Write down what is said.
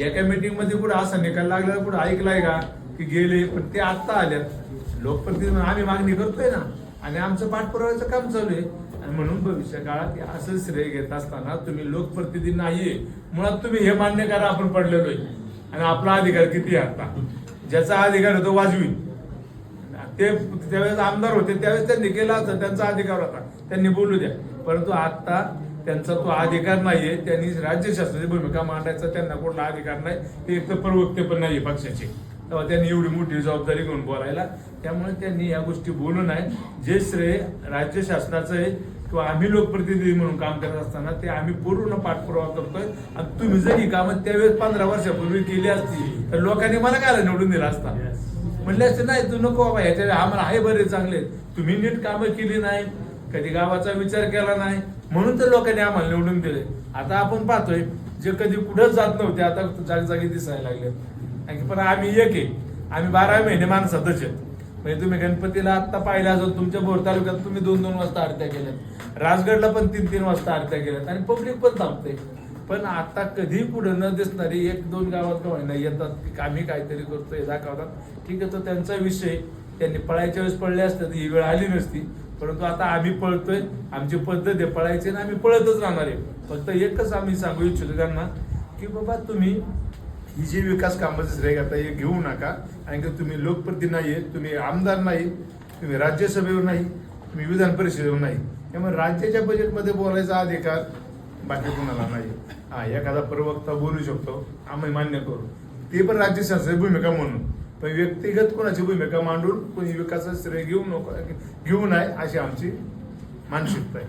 एका मीटिंगमध्ये कुठं असा निकाल लागला कुठं ऐकलाय का? की गेले पण ते आत्ता आल्यात. लोकप्रतिनिधी आम्ही मागणी करतोय ना. आणि आमचं पाठपुराव्याचं काम चालू आहे. आणि म्हणून भविष्य काळात असं श्रेय घेत असताना तुम्ही लोकप्रतिनिधी नाहीये. मुळात तुम्ही हे मान्य करा आपण पडलेलो आहे. आणि आपला अधिकार किती आहे आता? ज्याचा अधिकार होतो तो वाजवी. ते त्यावेळेस आमदार होते त्यावेळेस त्यांनी केला होता. त्यांचा अधिकार होता. त्यांनी बोलू द्या. परंतु आता त्यांचा तो अधिकार नाहीये. त्यांनी राज्य शास्त्राची भूमिका मांडायचा त्यांना कुठला अधिकार नाही ते एक तर प्रवक्ते पण नाहीये पक्षाचे. तेव्हा त्यांनी एवढी मोठी जबाबदारी घेऊन बोलायला. त्यामुळे त्यांनी या गोष्टी बोलू नये. जे श्रेय राज्य शासनाचं आहे किंवा आम्ही लोकप्रतिनिधी म्हणून काम करत असताना ते आम्ही पूर्ण पाठपुरावा करतोय. आणि तुम्ही जर ही कामं त्यावेळेस पंधरा वर्षापूर्वी केली असती तर लोकांनी मला काय निवडून दिला असता? म्हणले असते नाही तू नको बाबा ह्याच्या आम्हाला आहे बरे चांगले. तुम्ही नीट कामं केली नाही. कधी गावाचा विचार केला नाही म्हणून तर लोकांनी आम्हाला निवडून दिले. आता आपण पाहतोय जे कधी कुठंच जात नव्हते आता जागजागी दिसायला लागले. पण आम्ही एक आहे. आम्ही बारा महिने माणसातच आहेत. म्हणजे तुम्ही गणपतीला आता पाहिला असेल तुमच्या भोर तालुक्यात तुम्ही दोन दोन वाजता आरत्या केल्यात. राजगडला पण तीन तीन वाजता आरत्या केल्यात आणि पब्लिक पण थांबते. पण आता कधी पुढे न दिसणारी एक दोन गावात का होईना येतात की आम्ही काहीतरी करतोय दाखवतात. ठीक आहे तो त्यांचा विषय. त्यांनी पळायच्या वेळेस पडले असते ही वेळ आली नसती. परंतु आता आम्ही पळतोय आमची पद्धत आहे पळायची आणि आम्ही पळतच राहणार आहे. फक्त एकच आम्ही सांगू इच्छितो त्यांना की बाबा तुम्ही ही जी विकास कामाचं श्रेय आता हे घेऊ नका. आणि की तुम्ही नाही आहे तुम्ही आमदार नाही तुम्ही राज्यसभेवर नाही तुम्ही विधान परिषदेवर नाही. त्यामुळे राज्याच्या बजेटमध्ये बोलायचा अधिकार बाकी कोणाला नाही. हा एखादा प्रवक्ता बोलू शकतो आम्ही मान्य करू. ते पण राज्य शासनाची भूमिका म्हणून. पण व्यक्तिगत कोणाची भूमिका मांडून कोणी विकासाचं श्रेय घेऊ नको घेऊ नये अशी आमची मानसिकता आहे.